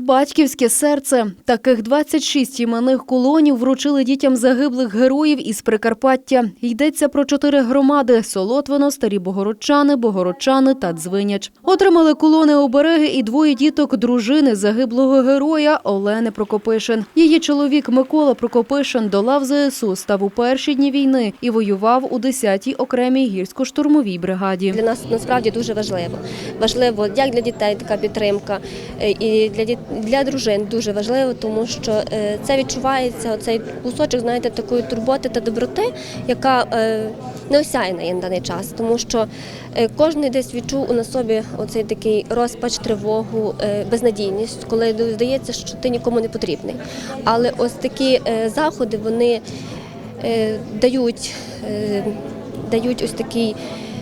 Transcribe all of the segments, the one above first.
Батьківське серце. Таких 26 іменних колонів вручили дітям загиблих героїв із Прикарпаття. Йдеться про чотири громади – Солотвино, Старі Богородчани, Богородчани та Дзвиняч. Отримали колони обереги і двоє діток дружини загиблого героя Олени Прокопишин. Її чоловік Микола Прокопишин до лав ЗСУ став у перші дні війни і воював у 10-й окремій гірсько-штурмовій бригаді. Для нас насправді дуже важливо. Важливо як для дітей така підтримка, е, і для діт- для дружин дуже важливо, тому що е, це відчувається оцей кусочок, знаєте, такої турботи та доброти, яка е, неосяйна є на даний час, тому що е, кожен десь відчув на собі оцей такий розпач, тривогу, безнадійність, коли здається, що ти нікому не потрібний. Але ось такі заходи вони дають, дають ось такий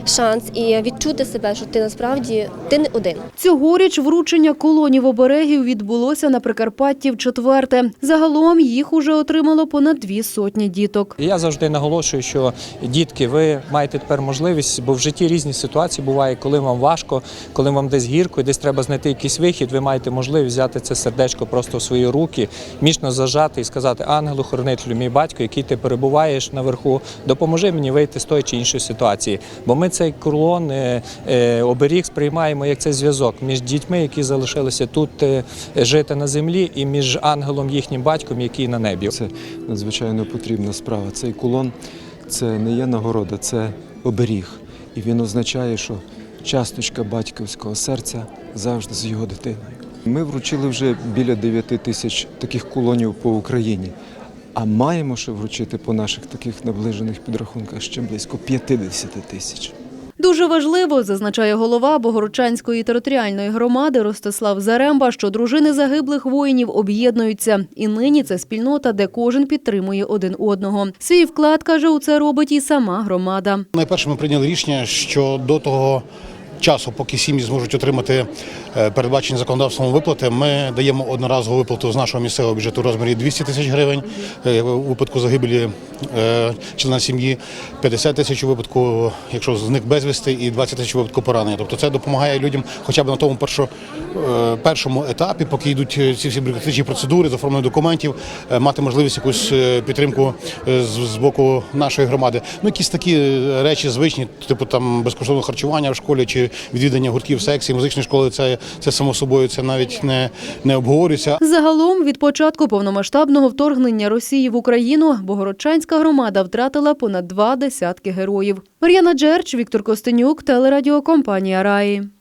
шанс і відчути себе, що ти насправді ти не один. Цьогоріч вручення колонів оберегів відбулося на Прикарпатті в четверте. Загалом їх уже отримало понад дві сотні діток. Я завжди наголошую, що дітки, ви маєте тепер можливість, бо в житті різні ситуації буває, коли вам важко, коли вам десь гірко, і десь треба знайти якийсь вихід. Ви маєте можливість взяти це сердечко просто в свої руки, міцно зажати і сказати ангелу, хоронителю, мій батько, який ти перебуваєш наверху, допоможи мені вийти з тої чи іншої ситуації. Бо ми цей колон е, е, оберіг сприймаємо як цей зв'язок між дітьми, які залишилися тут е, жити на землі, і між ангелом, їхнім батьком, який на небі. Це надзвичайно потрібна справа. Цей кулон це не є нагорода, це оберіг. І він означає, що часточка батьківського серця завжди з його дитиною. Ми вручили вже біля 9 тисяч таких кулонів по Україні. А маємо ще вручити по наших таких наближених підрахунках ще близько 50 тисяч. Дуже важливо, зазначає голова Богородчанської територіальної громади Ростислав Заремба, що дружини загиблих воїнів об'єднуються. І нині це спільнота, де кожен підтримує один одного. Свій вклад, каже, у це робить і сама громада. Найперше ми прийняли рішення, що до того часу, поки сім'ї зможуть отримати е, передбачені законодавством виплати, ми даємо одноразову виплату з нашого місцевого бюджету у розмірі 200 тисяч гривень е, у випадку загибелі е, члена сім'ї, 50 тисяч у випадку, якщо зник безвісти, і 20 тисяч у випадку поранення. Тобто це допомагає людям хоча б на тому першо, е, першому етапі, поки йдуть ці всі бюрократичні процедури з оформлення документів, мати можливість якусь підтримку з, боку нашої громади. Ну, якісь такі речі звичні, типу там безкоштовне харчування в школі чи відвідання гуртків секції, музичної школи. Це, це само собою це навіть не, не обговорюється. Загалом від початку повномасштабного вторгнення Росії в Україну Богородчанська громада втратила понад два десятки героїв. Мар'яна Джерч, Віктор Костенюк, телерадіокомпанія Раї.